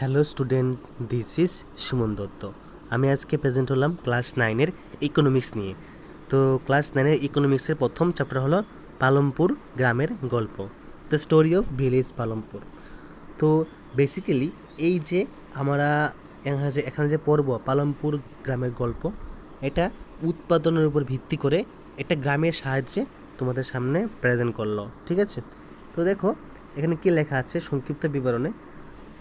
Hello student, this is Suman Dutta. আমি আজকে present হলাম ক্লাস নাইনের ইকোনমিক্স নিয়ে। তো ক্লাস নাইনের ইকোনমিক্সের প্রথম চ্যাপ্টার হলো পালমপুর গ্রামের গল্প, the story of village Palampur. তো বেসিক্যালি এই যে আমরা এখানে যে এখানে যে পড়ব পালমপুর গ্রামের গল্প, এটা উৎপাদনের উপর ভিত্তি করে একটা গ্রামের সাহায্যে তোমাদের সামনে প্রেজেন্ট করল, ঠিক আছে? তো দেখো, এখানে কি লেখা আছে সংক্ষিপ্ত বিবরণে?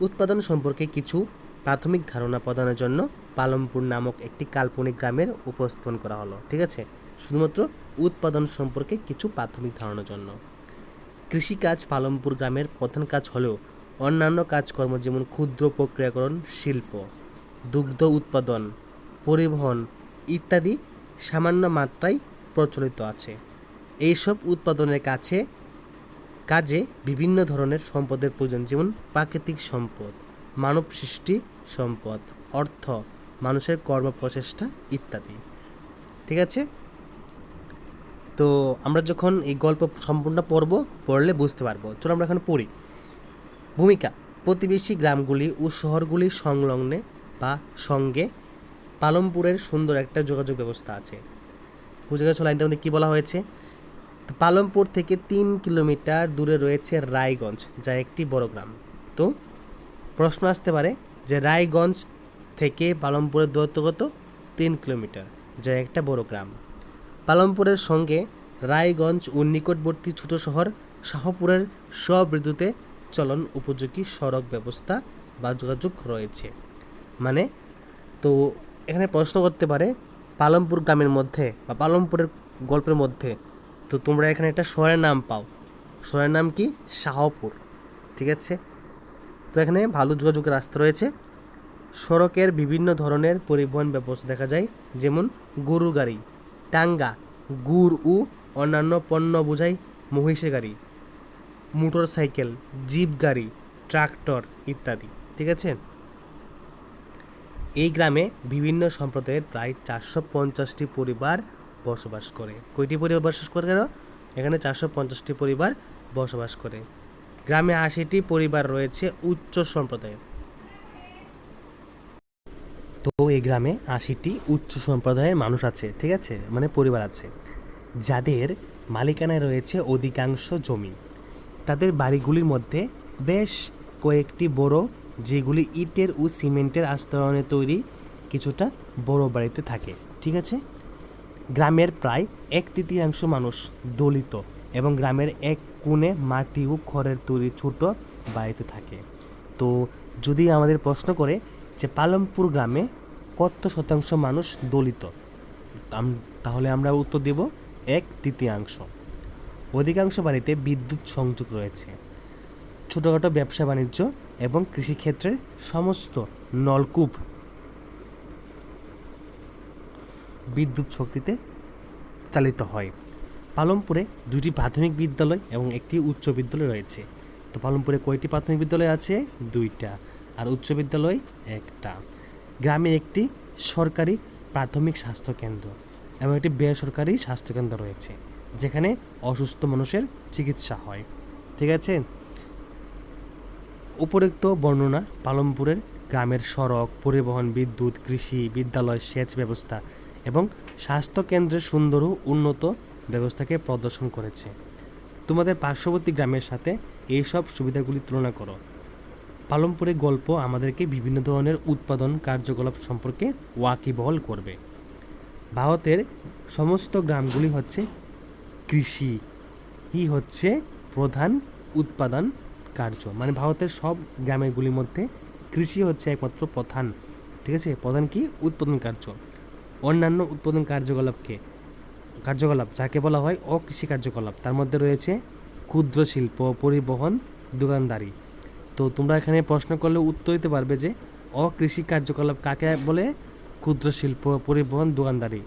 উৎপাদন সম্পর্কে কিছু প্রাথমিক ধারণা প্রদানের জন্য পালমপুর নামক একটি কাল্পনিক গ্রামের উপস্থাপন করা হলো, ঠিক আছে? শুধুমাত্র উৎপাদন সম্পর্কে কিছু প্রাথমিক ধারণার জন্য। কৃষিকাজ পালমপুর গ্রামের প্রধান কাজ হলেও অন্যান্য কাজকর্ম যেমন ক্ষুদ্র প্রক্রিয়াকরণ, শিল্প, দুগ্ধ উৎপাদন, পরিবহন ইত্যাদি সামান্য মাত্রায় প্রচলিত আছে। এইসব উৎপাদনের কাছে কাজে বিভিন্ন ধরনের সম্পদের প্রয়োজন, যেমন প্রাকৃতিক সম্পদ মানব সৃষ্টি সম্পদ, অর্থ, মানুষের কর্ম প্রচেষ্টা ইত্যাদি। ঠিক আছে? তো আমরা যখন এই গল্প সম্পূর্ণ পড়ব, পড়লে বুঝতে পারব। চলো আমরা এখন পড়ি। ভূমিকা, প্রতিবেশী গ্রামগুলি ও শহরগুলির সংলগ্নে বা সঙ্গে পালমপুরের সুন্দর একটা যোগাযোগ ব্যবস্থা আছে। বুঝে গেছো লাইনটার মধ্যে কী বলা হয়েছে? পালমপুর থেকে তিন কিলোমিটার দূরে রয়েছে রায়গঞ্জ, যা একটি বড় গ্রাম। তো প্রশ্ন আসতে পারে যে রায়গঞ্জ থেকে পালমপুরের দূরত্ব কত? তিন কিলোমিটার, যা একটা বড় গ্রাম। পালমপুরের সঙ্গে রায়গঞ্জ ও নিকটবর্তী ছোট শহর শাহপুরের স্ববিদ্যুতে চলন উপযোগী সড়ক ব্যবস্থা বা যোগাযোগ রয়েছে। মানে তো এখানে প্রশ্ন করতে পারে, পালমপুর গ্রামের মধ্যে বা পালমপুরের গল্পের মধ্যে তো তোমরা এখানে একটা শহরের নাম পাও। শহরের নাম কি? শাহপুর। ঠিক আছে? তো এখানে ভালো যোগাযোগের রাস্তা রয়েছে। সড়কের বিভিন্ন ধরনের পরিবহন ব্যবস্থা দেখা যায়, যেমন গরু গাড়ি, টাঙ্গা, গুড় ও অন্যান্য পণ্য বোঝাই মহিষের গাড়ি মোটর সাইকেল জিপ গাড়ি, ট্রাক্টর ইত্যাদি। ঠিক আছে? এই গ্রামে বিভিন্ন সম্প্রদায়ের প্রায় চারশো পঞ্চাশটি পরিবার বসবাস করে। কয়টি পরিবার বসবাস করে কেন এখানে চারশো পঞ্চাশটি পরিবার বসবাস করে। গ্রামে আশিটি পরিবার রয়েছে উচ্চ সম্প্রদায়ের। তো এই গ্রামে আশিটি উচ্চ সম্প্রদায়ের মানুষ আছে, ঠিক আছে? মানে পরিবার আছে। যাদের মালিকানায় রয়েছে অধিকাংশ জমি। তাদের বাড়িগুলির মধ্যে বেশ কয়েকটি বড়, যেগুলি ইটের ও সিমেন্টের আস্তরণে তৈরি, কিছুটা বড় বাড়িতে থাকে, ঠিক আছে? গ্রামের প্রায় এক তৃতীয়াংশ মানুষ দলিত এবং গ্রামের এক কোণে মাটি ও খড়ের তৈরি ছোট বাড়িতে থাকে। তো যদি আমাদের প্রশ্ন করে যে পালমপুর গ্রামে কত শতাংশ মানুষ দলিত তাহলে আমরা উত্তর দেব এক তৃতীয়াংশ। অধিকাংশ বাড়িতে বিদ্যুৎ সংযোগ রয়েছে। ছোটোখাটো ব্যবসা বাণিজ্য এবং কৃষিক্ষেত্রের সমস্ত নলকূপ বিদ্যুৎ শক্তিতে চালিত হয়। পালমপুরে দুটি প্রাথমিক বিদ্যালয় এবং একটি উচ্চ বিদ্যালয় রয়েছে। তো পালমপুরে কয়টি প্রাথমিক বিদ্যালয় আছে? দুইটা। আর উচ্চ বিদ্যালয় একটা। গ্রামে একটি সরকারি প্রাথমিক স্বাস্থ্য কেন্দ্র এবং একটি বেসরকারি স্বাস্থ্যকেন্দ্র রয়েছে, যেখানে অসুস্থ মানুষের চিকিৎসা হয়। ঠিক আছে? উপরোক্ত বর্ণনা পালমপুরের গ্রামের সড়ক, পরিবহন, বিদ্যুৎ, কৃষি, বিদ্যালয়, সেচ ব্যবস্থা এবং স্বাস্থ্যকেন্দ্রের সুন্দর ও উন্নত ব্যবস্থাকে প্রদর্শন করেছে। তোমাদের পার্শ্ববর্তী গ্রামের সাথে এই সব সুবিধাগুলি তুলনা করো। পালমপুরের গল্প আমাদেরকে বিভিন্ন ধরনের উৎপাদন কার্যকলাপ সম্পর্কে ওয়াকিবহল করবে। ভারতের সমস্ত গ্রামগুলি হচ্ছে কৃষি। ই হচ্ছে প্রধান উৎপাদন কার্য। মানে ভারতের সব গ্রামেগুলির মধ্যে কৃষি হচ্ছে একমাত্র প্রধান। ঠিক আছে? প্রধান কি? উৎপাদন কার্য। অন্যান্য উৎপাদন কার্যকলাপকে, কার্যকলাপ যাকে বলা হয় অকৃষি কার্যকলাপ তার মধ্যে রয়েছে ক্ষুদ্র শিল্প, পরিবহন, দোকানদারি। তো তোমরা এখানে প্রশ্ন করলে উত্তর দিতে পারবে যে অকৃষি কার্যকলাপ কাকে বলে? ক্ষুদ্র শিল্প, পরিবহন, দোকানদারি।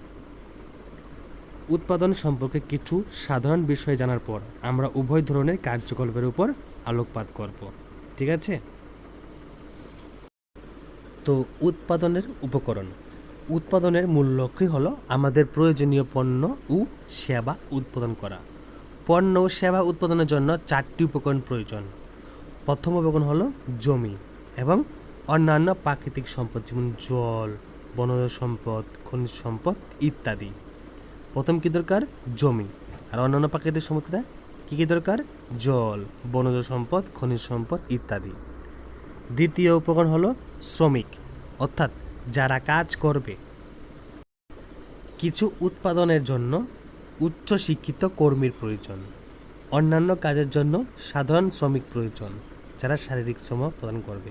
উৎপাদন সম্পর্কে কিছু সাধারণ বিষয় জানার পর আমরা উভয় ধরনের কার্যকলাপের উপর আলোকপাত করব। ঠিক আছে? তো উৎপাদনের উপকরণ। উৎপাদনের মূল লক্ষ্যই হলো আমাদের প্রয়োজনীয় পণ্য ও সেবা উৎপাদন করা। পণ্য ও সেবা উৎপাদনের জন্য চারটি উপকরণ প্রয়োজন। প্রথম উপকরণ হলো জমি এবং অন্যান্য প্রাকৃতিক সম্পদ যেমন জল, বনজ সম্পদ, খনিজ সম্পদ ইত্যাদি। প্রথম কী দরকার? জমি। আর অন্যান্য প্রাকৃতিক সম্পদ কী কী দরকার? জল, বনজ সম্পদ, খনিজ সম্পদ ইত্যাদি। দ্বিতীয় উপকরণ হলো শ্রমিক। অর্থাৎ যারা কাজ করবে। কিছু উৎপাদনের জন্য উচ্চ শিক্ষিত কর্মীর প্রয়োজন। অন্যান্য কাজের জন্য সাধারণ শ্রমিক প্রয়োজন, যারা শারীরিক শ্রম প্রদান করবে।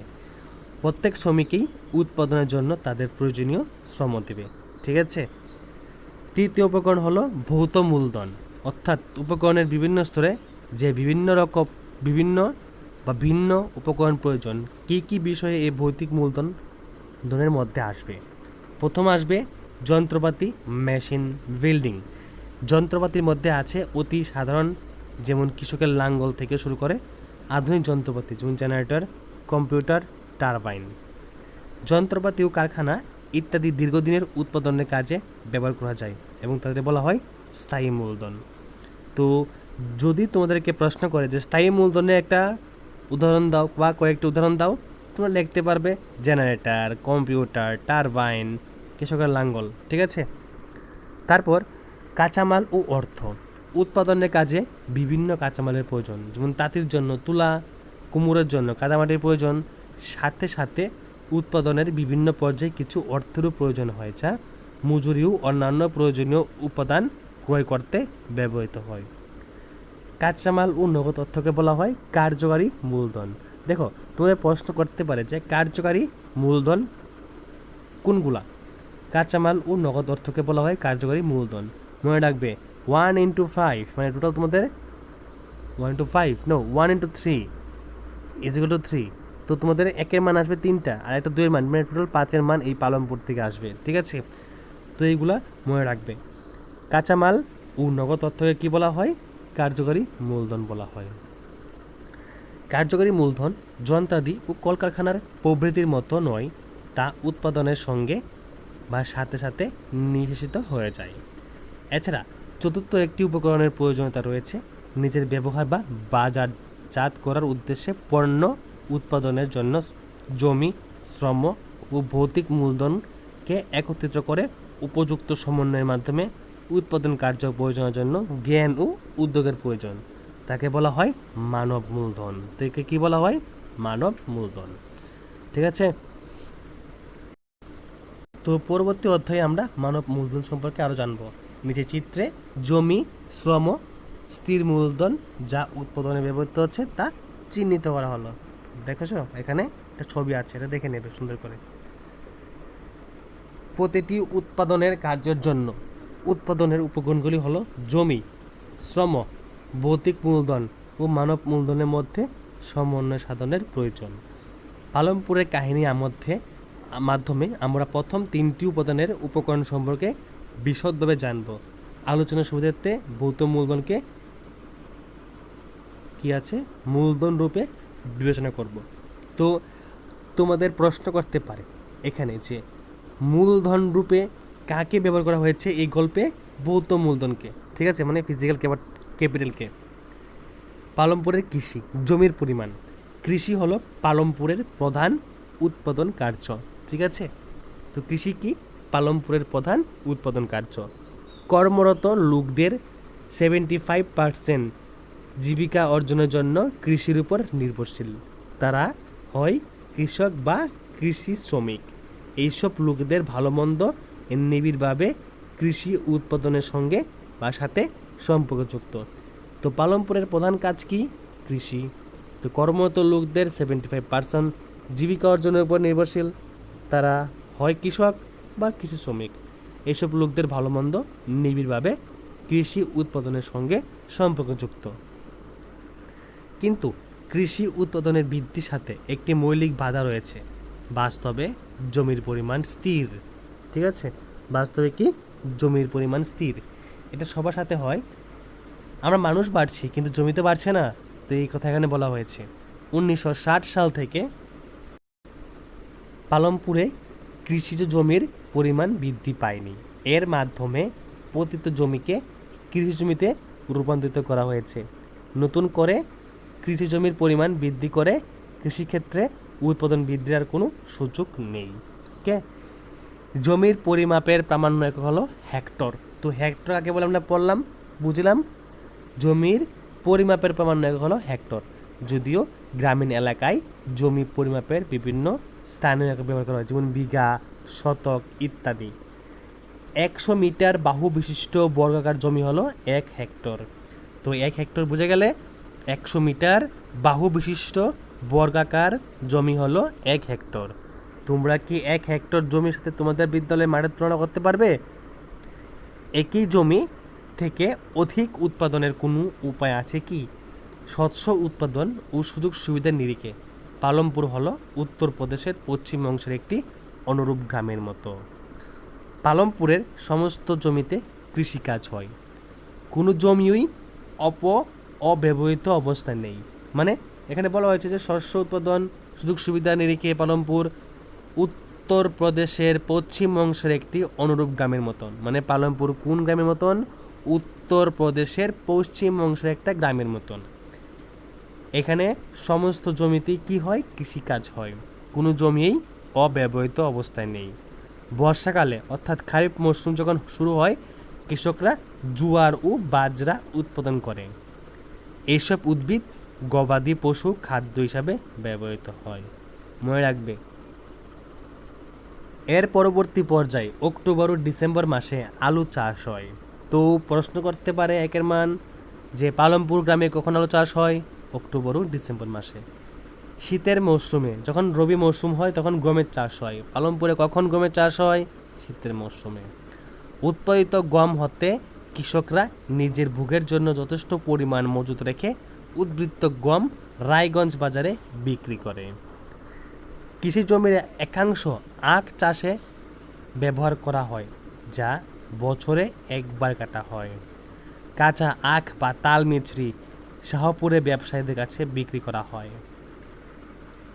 প্রত্যেক শ্রমিকই উৎপাদনের জন্য তাদের প্রয়োজনীয় শ্রম দেবে, ঠিক আছে? তৃতীয় উপকরণ হলো ভৌত মূলধন, অর্থাৎ উপকরণের বিভিন্ন স্তরে যে বিভিন্ন রকম, বিভিন্ন বা ভিন্ন উপকরণ প্রয়োজন। কী কী বিষয়ে এই ভৌতিক মূলধন ধনের মধ্যে আসবে। প্রথম আসবে যন্ত্রপাতি, মেশিন, বিল্ডিং। যন্ত্রপাতির মধ্যে আছে অতি সাধারণ, যেমন কৃষকের লাঙ্গল থেকে শুরু করে আধুনিক যন্ত্রপাতি, যেমন জেনারেটর, কম্পিউটার, টারবাইন। যন্ত্রপাতি ও কারখানা ইত্যাদি দীর্ঘদিনের উৎপাদনের কাজে ব্যবহার করা যায় এবং তাদের বলা হয় স্থায়ী মূলধন। তো যদি তোমাদেরকে প্রশ্ন করে যে স্থায়ী মূলধনের একটা উদাহরণ দাও বা কয়েকটি উদাহরণ দাও তোমরা লিখতে পারবে জেনারেটর, কম্পিউটার, টারবাইন, কৃষকের লাঙ্গল, ঠিক আছে? তারপর কাঁচামাল ও অর্থ। উৎপাদনের কাজে বিভিন্ন কাঁচামালের প্রয়োজন, যেমন তাঁতির জন্য তুলা, কুমোরের জন্য কাদামাটির প্রয়োজন, সাথে সাথে উৎপাদনের বিভিন্ন পর্যায়ে কিছু অর্থেরও প্রয়োজন হয়, যা মজুরি ও অন্যান্য প্রয়োজনীয় উপাদান ক্রয় করতে ব্যবহৃত হয়। কাঁচামাল ও নগদ অর্থকে বলা হয় কার্যকারী মূলধন। দেখো তোমাদের প্রশ্ন করতে পারে যে কার্যকারী মূলধন কোনগুলা? কাঁচামাল ও নগদ অর্থকে বলা হয় কার্যকারী মূলধন। মনে রাখবে ওয়ান ইন্টু ফাইভ মানে টোটাল তোমাদের one into five no one into three is equal two three তো তোমাদের একের মান আসবে তিনটা, আর একটা দুইয়ের মান মানে টোটাল পাঁচের মান এই পালনপুর থেকে আসবে, ঠিক আছে? তো এইগুলা মনে রাখবে। কাঁচামাল ও নগদ অর্থকে কী বলা হয়? কার্যকারী মূলধন বলা হয়। কার্যকারী মূলধন, যন্ত্রাদি ও কলকারখানার প্রভৃতির মতো নয়, তা উৎপাদনের সঙ্গে বা সাথে সাথে নিঃশেষিত হয়ে যায়। এছাড়া চতুর্থ একটি উপকরণের প্রয়োজনীয়তা রয়েছে, নিজের ব্যবহার বা বাজারজাত করার উদ্দেশ্যে পণ্য উৎপাদনের জন্য জমি, শ্রম ও ভৌতিক মূলধনকে একত্রিত করে উপযুক্ত সমন্বয়ের মাধ্যমে উৎপাদন কার্য প্রয়োজনের জন্য জ্ঞান ও উদ্যোগের প্রয়োজন। তাকে বলা হয় মানব মূলধন। তাকে কি বলা হয়? মানব মূলধন। ঠিক আছে? তো পরবর্তী অধ্যায়ে আমরা মানব মূলধন সম্পর্কে আরও জানব। নিচে চিত্রে জমি, শ্রম, স্থির মূলধন যা উৎপাদনে ব্যবহৃত হচ্ছে তা চিহ্নিত করা হলো। দেখেছ? এখানে একটা ছবি আছে, এটা দেখে নেবে, সুন্দর করে। প্রতিটি উৎপাদনের কার্যের জন্য উৎপাদনের উপকরণগুলি হলো জমি, শ্রম ভৌতিক মূলধন ও মানব মূলধনের মধ্যে সমন্বয় সাধনের প্রয়োজন। পালমপুরের কাহিনী মধ্যে, মাধ্যমে আমরা প্রথম তিনটি উপাদানের উপকরণ সম্পর্কে বিশদভাবে জানব। আলোচনার সুবিধার্থে ভৌত মূলধনকে কি আছে? মূলধন রূপে বিবেচনা করব। তো, তোমাদের প্রশ্ন করতে পারে এখানে যে, মূলধন রূপে কাকে ব্যবহার করা হয়েছে এই গল্পে ভৌত মূলধনকে? ঠিক আছে? মানে ফিজিক্যাল ক্যাপিটালকে। পালমপুরের কৃষি, জমির পরিমাণ। কৃষি হলো পালমপুরের প্রধান উৎপাদন কার্য, ঠিক আছে? তো কৃষি কি? পালমপুরের প্রধান উৎপাদন কার্য। কর্মরত লোকদের সেভেন্টি ফাইভ পার্সেন্ট জীবিকা অর্জনের জন্য কৃষির উপর নির্ভরশীল। তারা হয় কৃষক বা কৃষি শ্রমিক। এইসব লোকদের ভালো মন্দ নিবিড়ভাবে কৃষি উৎপাদনের সঙ্গে বা সাথে সম্পর্কযুক্ত। তো পালমপুরের প্রধান কাজ কি? কৃষি। তো কর্মরত লোকদের সেভেন্টি ফাইভ পার্সেন্ট জীবিকা অর্জনের উপর নির্ভরশীল। তারা হয় কৃষক বা কৃষি শ্রমিক। এইসব লোকদের ভালো মন্দ নিবিড়ভাবে কৃষি উৎপাদনের সঙ্গে সম্পর্কযুক্ত। কিন্তু কৃষি উৎপাদনের বৃদ্ধির সাথে একটি মৌলিক বাধা রয়েছে। বাস্তবে জমির পরিমাণ স্থির। ঠিক আছে? বাস্তবে কি? জমির পরিমাণ স্থির। এটা সবার সাথে হয়। আমরা মানুষ বাড়ছি, কিন্তু জমি তো বাড়ছে না, তো এই কথা এখানে বলা হয়েছে। উনিশশো ষাট সাল থেকে পালমপুরে কৃষিজ জমির পরিমাণ বৃদ্ধি পায়নি। এর মাধ্যমে পতিত জমিকে কৃষি জমিতে রূপান্তরিত করা হয়েছে। নতুন করে কৃষি জমির পরিমাণ বৃদ্ধি করে কৃষিক্ষেত্রে উৎপাদন বৃদ্ধির আর কোনো সুযোগ নেই। ওকে? জমির পরিমাপের প্রামাণ্য একক হলো হেক্টর। তো হেক্টর আগে বলে আমরা পড়লাম, বুঝলাম। জমির পরিমাপের প্রামাণ্য একক হলো হেক্টর যদিও গ্রামীণ এলাকায় জমি পরিমাপের বিভিন্ন স্থানীয় একক ব্যবহার করা হয়, যেমন বিঘা, শতক ইত্যাদি। একশো মিটার বাহু বিশিষ্ট বর্গাকার জমি হলো এক হেক্টর তো এক হেক্টর বুঝে গেলে একশো মিটার বাহু বিশিষ্ট বর্গাকার জমি হলো এক হেক্টর তোমরা কি এক হেক্টর জমির সাথে তোমাদের বিদ্যালয়ে মাঠের তুলনা করতে পারবে? একই জমি থেকে অধিক উৎপাদনের কোনো উপায় আছে কি? শস্য উৎপাদন ও সুযোগ সুবিধার নিরিখে পালমপুর হল উত্তরপ্রদেশের পশ্চিম অংশের একটি অনুরূপ গ্রামের মতো। পালমপুরের সমস্ত জমিতে কৃষিকাজ হয়। কোনো জমিই অপ অব্যবহৃত অবস্থায় নেই। মানে এখানে বলা হয়েছে যে শস্য উৎপাদন, সুযোগ সুবিধা নিরিখে পালমপুর উত্তরপ্রদেশের পশ্চিম অংশের একটি অনুরূপ গ্রামের মতন। মানে পালমপুর কোন গ্রামের মতন? উত্তরপ্রদেশের পশ্চিম অংশের একটা গ্রামের মতন। এখানে সমস্ত জমিতেই কি হয়? কৃষিকাজ হয়। কোনো জমিই অব্যবহৃত অবস্থায় নেই। বর্ষাকালে, অর্থাৎ খারিফ মরশুম যখন শুরু হয়, কৃষকরা জোয়ার ও বাজরা উৎপাদন করে। এইসব উদ্ভিদ গবাদি পশু খাদ্য হিসাবে ব্যবহৃত হয়। মনে রাখবে এর পরবর্তী পর্যায়ে অক্টোবর ও ডিসেম্বর মাসে আলু চাষ হয়। তো প্রশ্ন করতে পারে একের মান, যে পালমপুর গ্রামে কখন আলু চাষ হয়? অক্টোবর ও ডিসেম্বর মাসে। শীতের মৌসুমে যখন রবি মৌসুম হয়, তখন গমের চাষ হয়। পালমপুরে কখন গমের চাষ হয়? শীতের মৌসুমে উৎপাদিত গম হতে কৃষকরা নিজের ভোগের জন্য যথেষ্ট পরিমাণ মজুত রেখে উদ্বৃত্ত গম রায়গঞ্জ বাজারে বিক্রি করে। কৃষি জমির একাংশ আখ চাষে ব্যবহার করা হয়, যা বছরে একবার কাটা হয়। কাঁচা আখ বা তাল মিছরি শাহপুরে ব্যবসায়ীদের কাছে বিক্রি করা হয়।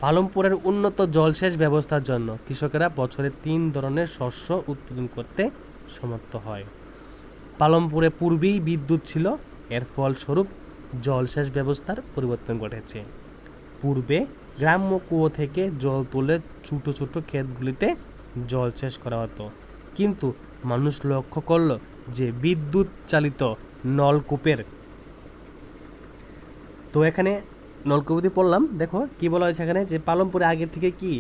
পালমপুরের উন্নত জলসেচ ব্যবস্থার জন্য কৃষকেরা বছরে তিন ধরনের শস্য উৎপাদন করতে সমর্থ হয়। পালমপুরে পূর্বেই বিদ্যুৎ ছিল, এর ফলস্বরূপ জলসেচ ব্যবস্থার পরিবর্তন ঘটেছে। পূর্বে গ্রাম্য কুয়ো থেকে জল তুলে ছোটো ছোটো ক্ষেতগুলিতে জলসেচ করা হতো। কিন্তু মানুষ লক্ষ্য করল যে বিদ্যুৎ চালিত নলকূপের তো এখানে নলকূপতি পড়লাম। দেখো কি বলা হয়েছে এখানে যে পালমপুরে আগে থেকে কি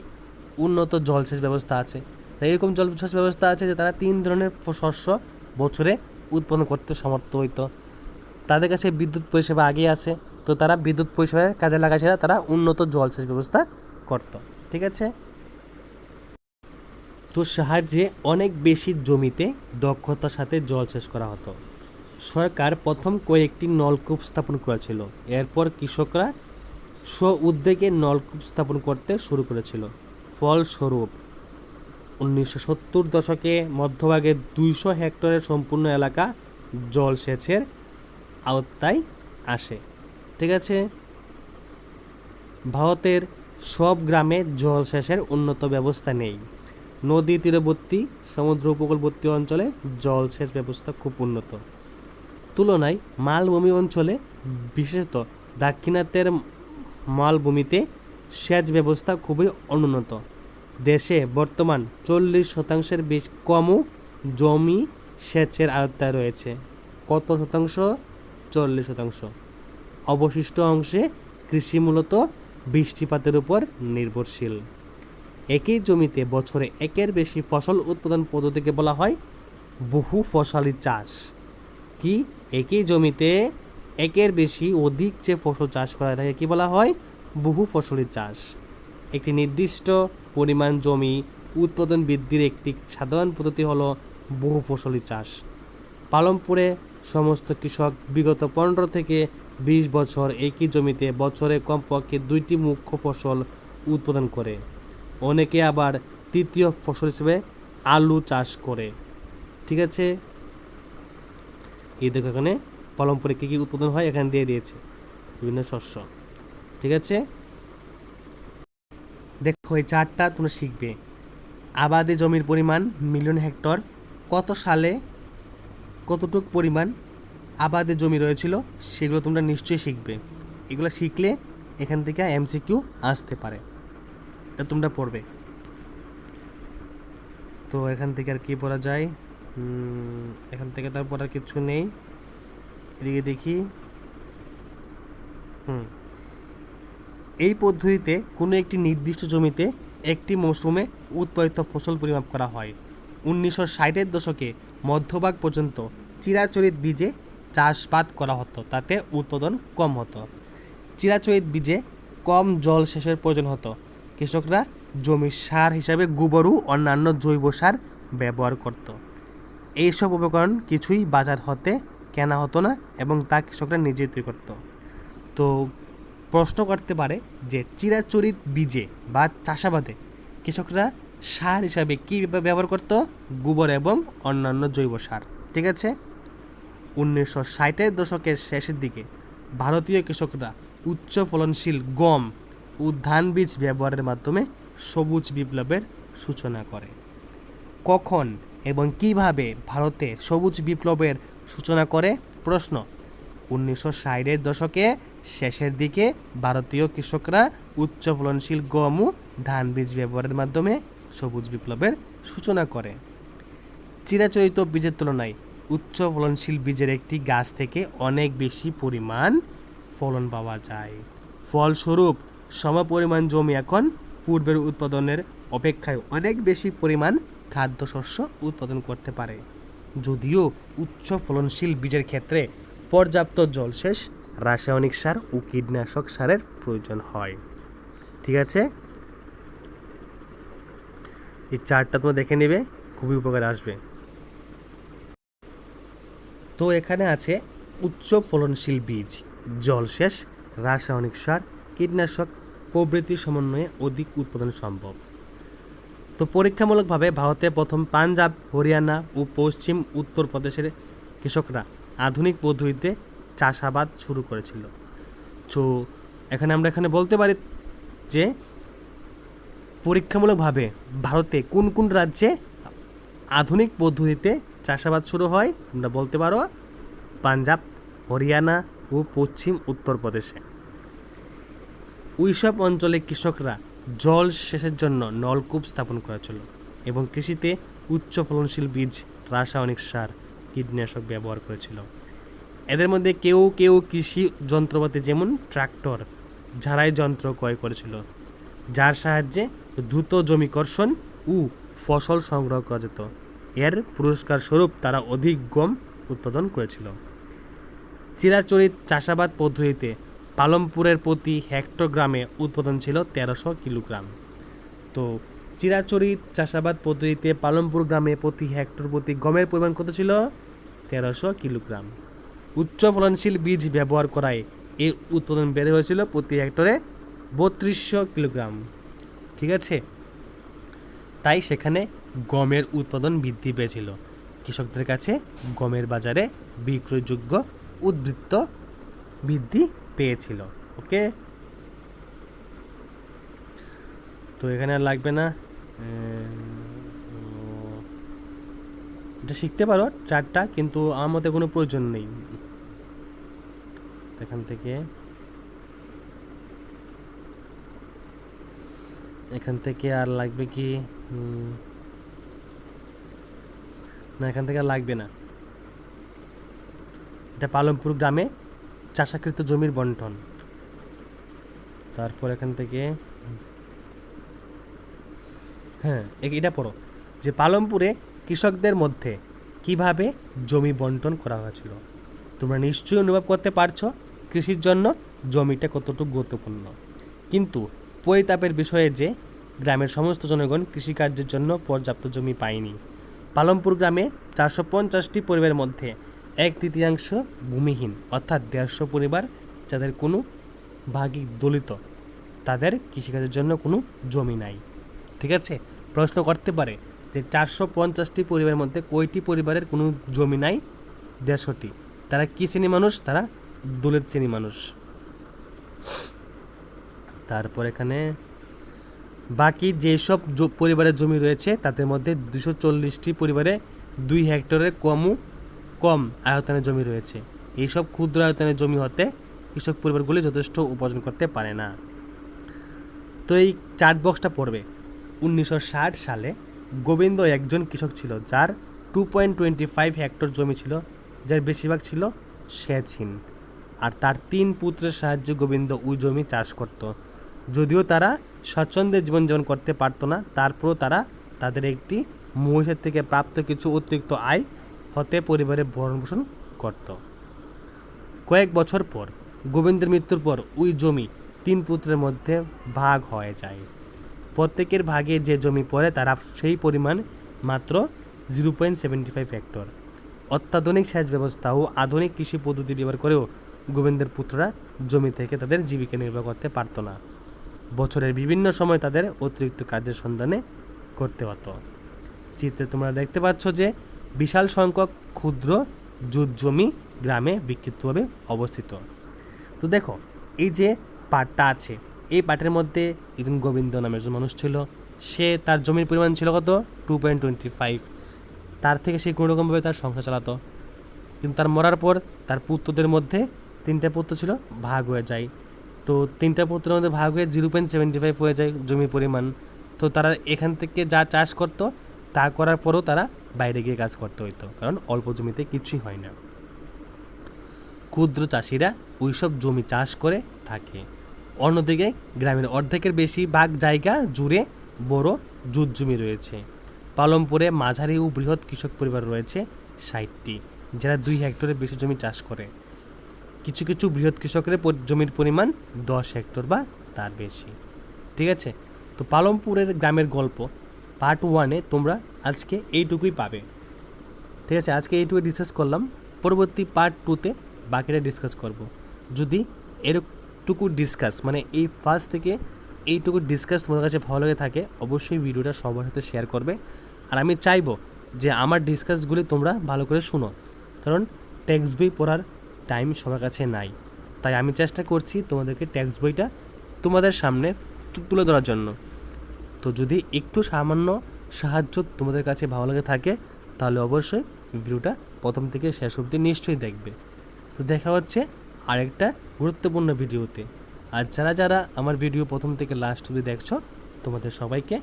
উন্নত জলসেচ ব্যবস্থা আছে। তাই এরকম জলসেচ ব্যবস্থা আছে যে তারা তিন ধরনের শস্য বছরে উৎপন্ন করতে সমর্থ হইতো। তাদের কাছে বিদ্যুৎ পরিষেবা আগেই আছে। তো তারা বিদ্যুৎ পরিষেবা কাজে লাগাচ্ছে না, তারা উন্নত জলসেচ ব্যবস্থা করতো ঠিক আছে? তো সাহায্যে অনেক বেশি জমিতে দক্ষতার সাথে জলসেচ করা হতো। সরকার প্রথম কয়েকটি নলকূপ স্থাপন করেছিল এরপর কৃষকরা স্ব উদ্যোগে নলকূপ স্থাপন করতে শুরু করেছিল। ফলস্বরূপ উনিশশো সত্তর দশকে মধ্যভাগে দুইশো হেক্টরের সম্পূর্ণ এলাকা জলসেচের আওতায় আসে। ঠিক আছে? ভারতের সব গ্রামে জলসেচের উন্নত ব্যবস্থা নেই। নদী তীরবর্তী, সমুদ্র উপকূলবর্তী অঞ্চলে জলসেচ ব্যবস্থা খুব উন্নত। তুলনায় মালভূমি অঞ্চলে, বিশেষত দাক্ষিণাত্যের মালভূমিতে সেচ ব্যবস্থা খুবই অনুন্নত। দেশে বর্তমান চল্লিশ শতাংশের বেশ কমও জমি সেচের আওতায় রয়েছে। কত শতাংশ? চল্লিশ শতাংশ। অবশিষ্ট অংশে কৃষি মূলত বৃষ্টিপাতের উপর নির্ভরশীল। একই জমিতে বছরে একের বেশি ফসল উৎপাদন পদ্ধতিকে বলা হয় বহু ফসলি চাষ। কি একই জমিতে একের বেশি অধিক যে ফসল চাষ করা থাকে কি বলা হয়? বহু ফসলি চাষ। একটি নির্দিষ্ট পরিমাণ জমি উৎপাদন বৃদ্ধির একটি সাধারণ পদ্ধতি হলো বহু ফসলি চাষ। পালমপুরে সমস্ত কৃষক বিগত পনেরো থেকে বিশ বছর একই জমিতে বছরে কমপক্ষে দুইটি মুখ্য ফসল উৎপাদন করে। অনেকে আবার তৃতীয় ফসল হিসেবে আলু চাষ করে। ঠিক আছে? এই দেখো এখানে পালমপুরে কী কী উৎপাদন হয় এখানে দিয়ে দিয়েছে বিভিন্ন শস্য। ঠিক আছে? দেখো, এই চারটা তোমরা শিখবে। আবাদে জমির পরিমাণ মিলিয়ন হেক্টর। কত সালে কতটুক পরিমাণ আবাদে জমি রয়েছিল সেগুলো তোমরা নিশ্চয়ই শিখবে। এগুলো শিখলে এখান থেকে এমসিকিউ আসতে পারে। এটা তোমরা পড়বে। তো এখান থেকে আর কি পড়া যায়? এখান থেকে তারপর আর কিছু নেই। এদিকে দেখি। হুম। এই পদ্ধতিতে কোনো একটি নির্দিষ্ট জমিতে একটি মৌসুমে উৎপাদিত ফসল পরিমাপ করা হয়। উনিশশো ষাটের দশকে মধ্যভাগ পর্যন্ত চিরাচরিত বীজে চাষাবাদ করা হতো, তাতে উৎপাদন কম হতো। চিরাচরিত বীজে কম জল সেচের প্রয়োজন হতো। কৃষকরা জমির সার হিসাবে গোবর ও অন্যান্য জৈব সার ব্যবহার করত। এইসব উপকরণ কিছুই বাজার হতে কেনা হতো না এবং তা কৃষকরা নিজেই তৈরি করতো। তো প্রশ্ন করতে পারে যে, চিরাচরিত বীজে বা চাষাবাদে কৃষকরা সার হিসাবে কী ব্যবহার করত? গোবর এবং অন্যান্য জৈব সার। ঠিক আছে? উনিশশো ষাটের দশকের শেষের দিকে ভারতীয় কৃষকরা উচ্চ ফলনশীল গম ও ধান বীজ ব্যবহারের মাধ্যমে সবুজ বিপ্লবের সূচনা করে। কখন এবং কীভাবে ভারতে সবুজ বিপ্লবের সূচনা করে? প্রশ্ন। উনিশশো ষাটের দশকে শেষের দিকে ভারতীয় কৃষকরা উচ্চ ফলনশীল গম ও ধান বীজ ব্যবহারের মাধ্যমে সবুজ বিপ্লবের সূচনা করে। চিরাচরিত বীজের তুলনায় উচ্চ ফলনশীল বীজের একটি গাছ থেকে অনেক বেশি পরিমাণ ফলন পাওয়া যায়। ফলস্বরূপ, সমপরিমাণ জমি এখন পূর্বের উৎপাদনের অপেক্ষায় অনেক বেশি পরিমাণ খাদ্যশস্য উৎপাদন করতে পারে। যদিও উচ্চ ফলনশীল বীজের ক্ষেত্রে পর্যাপ্ত জলসেচ, রাসায়নিক সার ও কীটনাশক সারের প্রয়োজন হয়। ঠিক আছে? এই চারটা তোমরা দেখে নেবে, খুবই উপকারে আসবে। তো এখানে আছে উচ্চ ফলনশীল বীজ জলসেচ রাসায়নিক সার, কীটনাশক, প্রভৃতি সমন্বয়ে অধিক উৎপাদন সম্ভব। তো পরীক্ষামূলকভাবে ভারতে প্রথম পাঞ্জাব, হরিয়ানা ও পশ্চিম উত্তরপ্রদেশের কৃষকরা আধুনিক পদ্ধতিতে চাষাবাদ শুরু করেছিল। তো এখানে আমরা এখানে বলতে পারি যে পরীক্ষামূলকভাবে ভারতে কোন কোন রাজ্যে আধুনিক পদ্ধতিতে চাষাবাদ শুরু হয়, তোমরা বলতে পারো, পাঞ্জাব, হরিয়ানা ও পশ্চিম উত্তরপ্রদেশে। ওইসব অঞ্চলে কৃষকরা জল সেচের জন্য নলকূপ স্থাপন করেছিল এবং কৃষিতে উচ্চ ফলনশীল বীজ, রাসায়নিক সার, কীটনাশক ব্যবহার করেছিল এদের মধ্যে কেউ কেউ কৃষি যন্ত্রপাতি যেমন ট্রাক্টর, ঝাড়াই যন্ত্র ক্রয় করেছিল যার সাহায্যে দ্রুত জমি কর্ষণ ও ফসল সংগ্রহ করা যেত। এর পুরস্কার স্বরূপ তারা অধিক গম উৎপাদন করেছিল। চিরাচরিত চাষাবাদ পদ্ধতিতে পালমপুরের প্রতি হেক্টোগ্রামে উৎপাদন ছিল তেরোশো কিলোগ্রাম। তো চিরাচরিত চাষাবাদ পদ্ধতিতে পালমপুর গ্রামে প্রতি হেক্টর প্রতি গমের পরিমাণ কত ছিল? তেরোশো কিলোগ্রাম। উচ্চ ফলনশীল বীজ ব্যবহার করায় এই উৎপাদন বেড়ে হয়েছিল প্রতি হেক্টরে বত্রিশশো কিলোগ্রাম। ঠিক আছে? তাই সেখানে গমের উৎপাদন বৃদ্ধি পেয়েছিল। কৃষকদের কাছে গমের বাজারে বিক্রয়যোগ্য উদ্বৃত্ত বৃদ্ধি পেয়েছিল। ওকে? তো এখানে আর লাগবে না। এটা শিখতে পারো চারটা, কিন্তু আমার মতে কোনো প্রয়োজন নেই। এখান থেকে এখান থেকে আর লাগবে কি না, এখান থেকে আর লাগবে না। এটা পালমপুর গ্রামে চাষাকৃত জমির বন্টন। তারপর এখান থেকে হ্যাঁ এটা পড়ো। যে পালমপুরে কৃষকদের মধ্যে কীভাবে জমি বন্টন করা হয়েছিল, তোমরা নিশ্চয়ই অনুভব করতে পারছ কৃষির জন্য জমিটা কতটুকু গুরুত্বপূর্ণ। কিন্তু পরিতাপের বিষয়ে যে গ্রামের সমস্ত জনগণ কৃষিকার্যের জন্য পর্যাপ্ত জমি পায়নি। পালমপুর গ্রামে চারশো পঞ্চাশটি পরিবারের মধ্যে এক তৃতীয়াংশ ভূমিহীন, অর্থাৎ দেড়শো পরিবার যাদের কোনো ভাগই দলিত, তাদের কৃষিকাজের জন্য কোনো জমি নাই। ঠিক আছে? প্রশ্ন করতে পারে যে চারশো পঞ্চাশটি পরিবারের মধ্যে কয়টি পরিবারের কোনো জমি নাই? দেড়শোটি। তারা কী শ্রেণি মানুষ? তারা দলিত শ্রেণি মানুষ। তারপর এখানে বাকি যেসব পরিবারের জমি রয়েছে, তাদের মধ্যে দুশো চল্লিশটি পরিবারে দুই হেক্টরের কমও কম আয়তনের জমি রয়েছে। এইসব ক্ষুদ্র আয়তনের জমি হতে কৃষক পরিবারগুলি যথেষ্ট উপার্জন করতে পারে না। তো এই চার্ট বক্সটা পড়বে। উনিশশো ষাট সালে গোবিন্দ একজন কৃষক ছিল, যার two point twenty five hectare জমি ছিল, যার বেশিরভাগ ছিল সেচহীন আর তার তিন পুত্রের সাহায্যে গোবিন্দ ওই জমি চাষ করত। যদিও তারা স্বচ্ছন্দে জীবনযাপন করতে পারতো না, তারপরও তারা তাদের একটি মহিষের থেকে প্রাপ্ত কিছু অতিরিক্ত আয় হতে পরিবারের ভরণ পোষণ করত। কয়েক বছর পর, গোবিন্দের মৃত্যুর পর ওই জমি তিন পুত্রের মধ্যে ভাগ হয়ে যায়। প্রত্যেকের ভাগে যে জমি পড়ে তারা সেই পরিমাণ মাত্র zero point seventy five hectare অত্যাধুনিক সেচ ব্যবস্থা ও আধুনিক কৃষি পদ্ধতি ব্যবহার করেও গোবিন্দের পুত্ররা জমি থেকে তাদের জীবিকা নির্বাহ করতে পারতো না। বছরের বিভিন্ন সময় তাদের অতিরিক্ত কাজের সন্ধানে করতে হতো চিত্রে তোমরা দেখতে পাচ্ছ যে বিশাল সংখ্যক ক্ষুদ্র জুত জমি গ্রামে বিক্ষিপ্তভাবে অবস্থিত। তো দেখো, এই যে পাটটা আছে, এই পাটের মধ্যে একজন গোবিন্দ নামের একজন মানুষ ছিল। সে তার জমির পরিমাণ ছিল কত? টু পয়েন্ট টোয়েন্টি ফাইভ তার থেকে সে কোনো রকমভাবে তার সংসার চালাতো। কিন্তু তার মরার পর তার পুত্রদের মধ্যে তিনটা পুত্র ছিল, ভাগ হয়ে যায়। তো তিনটা পুত্রের মধ্যে ভাগ হয়ে জিরো পয়েন্ট সেভেন্টি ফাইভ হয়ে যায় জমির পরিমাণ। তো তারা এখান থেকে যা চাষ করতো, তা করার পরেও তারা বাইরে গিয়ে কাজ করতে হইতো, কারণ অল্প জমিতে কিছুই হয় না। ক্ষুদ্র চাষিরা ওইসব জমি চাষ করে থাকে। অন্যদিকে গ্রামের অর্ধেকের বেশি ভাগ জায়গা জুড়ে বড় জুত জমি রয়েছে। পালমপুরে মাঝারি ও বৃহৎ কৃষক পরিবার রয়েছে ষাটটি, যারা দুই হেক্টরের বেশি জমি চাষ করে। কিছু কিছু বৃহৎ কৃষকের জমির পরিমাণ দশ হেক্টর বা তার বেশি। ঠিক আছে? তো পালমপুরের গ্রামের গল্প পার্ট ওয়ানে তোমরা আজকে এইটুকুই পাবে। ঠিক আছে? আজকে এইটুকু ডিসকাস করলাম। পরবর্তী পার্ট টুতে বাকিটা ডিসকাস করব। যদি এরকটুকু ডিসকাস মানে এই ফার্স্ট থেকে এইটুকু ডিসকাস তোমাদের কাছে ভালো লাগে থাকে, অবশ্যই ভিডিওটা সবার সাথে শেয়ার করবে। আর আমি চাইব যে আমার ডিসকাসগুলি তোমরা ভালো করে শুনো। কারণ টেক্সট বই পড়ার টাইম সবার কাছে নাই। তাই আমি চেষ্টা করছি তোমাদেরকে টেক্সট বইটা তোমাদের সামনে তুলে ধরার জন্য। তো যদি একটু সামান্য সাহায্য তোমাদের কাছে ভালো লাগে থাকে, তাহলে অবশ্যই ভিডিওটা প্রথম থেকে শেষ অবধি নিশ্চয়ই দেখবে। তো দেখা হচ্ছে আরেকটা গুরুত্বপূর্ণ ভিডিওতে। আর যারা যারা আমার ভিডিও প্রথম থেকে লাস্ট অবধি দেখছ, তোমাদের সবাইকে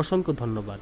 অসংখ্য ধন্যবাদ।